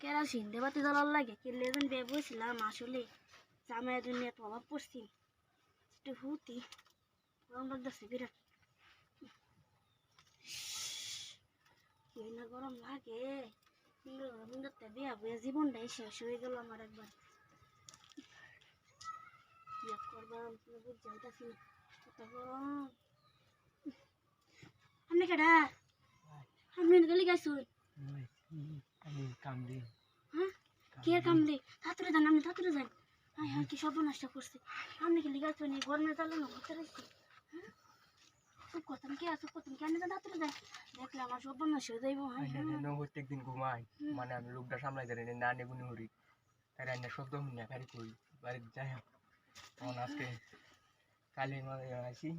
Kerosene দেবাতে জ্বালার লাগে কিনলে যেন বে বসছিলাম আসলে। জামাই দুনিয়া তো অভাব পড়ছি। একটু হুতি। গরম লাগতেছে বিরাট। না গরম লাগে। বিয়া বইয়া জীবনটাই শেষ হয়ে গেল আমার একবার। বিয়া বুঝতে না। কত গরম। আপনি কেডা আপনি গেলি গেছুন কামড়ি। হ্যাঁ? কে কাম তাড়াতাড়ি যান আপনি তাড়াতাড়ি যান হ্যাঁ কি সর্বনাশটা করছে? আপনি কি লিগা চুনি গরমে চালো ঘুরতে রয়েছে চুপ করতাম কে? চুপ করতাম কেন যান তাড়াতাড়ি যান দেখলে আমার সর্বনাশ যাইব। প্রত্যেক দিন ঘুমাই। মানে আমি লোকটা সামলাই জানি না নেগুনি হরি তাই রান্না শব্দ শুনি না খালি করি বাড়িতে যাই তখন আজকে কালি মানে আসি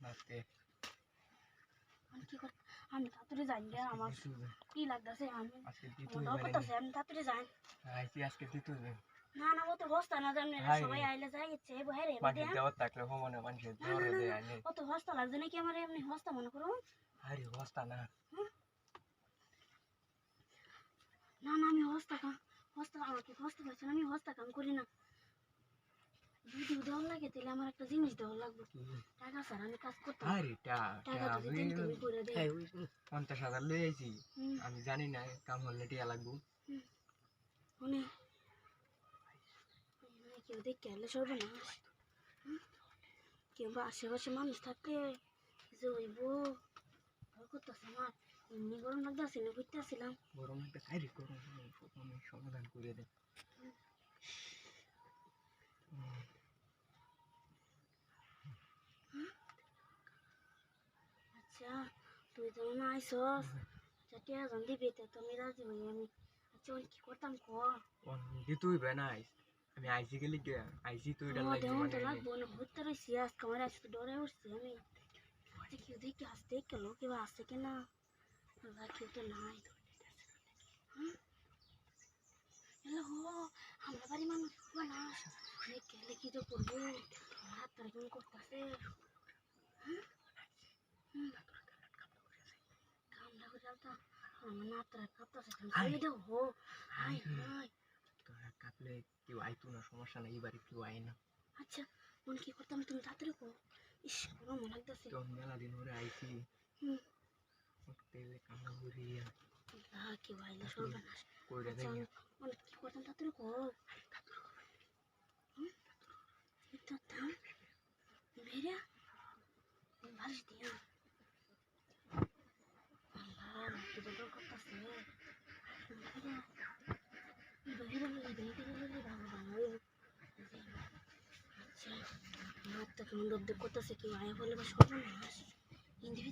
আজকে কি কর আমি তাড়াতাড়ি যাই গে আমার কি লাগতেছে আমি মনে করতেছে আমি তাড়াতাড়ি যাই। আইসি আজকে না না ও তো হস্তা না জানি সবাই আইলে যাই ইচ্ছে থাকলে হস্তা লাগছে নাকি আমার এমনি হস্তা মনে করো। আরে না। না না আমি হস্তা কাম হস্তা আমাকে হস্তা না আমি হস্তা কাম করি না। যদি দেওয়ার লাগে তাহলে আমার একটা জিনিস দেওয়া লাগবে। টাকা স্যার আমি কাজ করতাম আরে টাকা টা যদি দেন তুমি করে দেন পঞ্চাশ হাজার লই আইছি। আমি জানি না কাম হলে টিয়া লাগবো। শুনে। কেউ দেখতে এলে সর্বনাশ। হুম, আশেপাশে মানুষ থাকলে যে হইব ভয় করতেছে আমার। এমনি গরম লাগতেছে না ঘুরতে আসছিলাম। গরম একটা গরম সমাধান করে দে আচ্ছা তুই তো মনে আইসস আচ্ছা টিয়া জন দিবি তো তুমি রাজি হই আমি আচ্ছা ওই কি করতাম ক দি তুই বেনাই আমি আইসি গেলি গে আইসি তুই ডাল আমার লাগি দেমন তো মানে লাগবো না ঘুরতে রয়েছি আজকে আমার আসতে ডরে উঠছি আমি আচ্ছা কেউ দেখি আসতে কেলো কেউ আসছে কিনা আল্লাহ কেউ তো নাই হ্যালো হো আমরা বাড়ি মানুষ না গেলে কি তো করব আমার হাত তারা কেমন করতেছে কামড়া করে আলতা আমার না তারা কাঁপতেছে। দাও হো। হাই হাই তোরা কেউ আইতো না সমস্যা নাই এবারে কেউ আয় না। আচ্ছা মন কি করতাম তুমি তাড়াতাড়ি কো? ইস কোনো মনে লাগতেছে। তো মেলা দিন ধরে আইসি হুম। তেলে কামড়া করি আল্লাহ কি ভাইলে সর্বনাশ। কইরা আচ্ছা দেই মন কি করতাম তাড়াতাড়ি কো? এটা দাম বেরিয়া ভালো দিয়া আল্লাহ কি দরকার করতেছে বেরিয়া বেরিয়া বেরিয়া বেরিয়া ভালো ভালো আচ্ছা আমার তো কেমন দরদ করতেছে কি আয়া বলে বা সর্বনাশ হিন্দি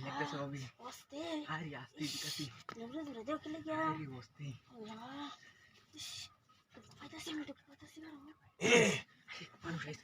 खायला कसं हवी असते अरे असते ती कशी हृदय केलं की अरे असते ए माणूस आहे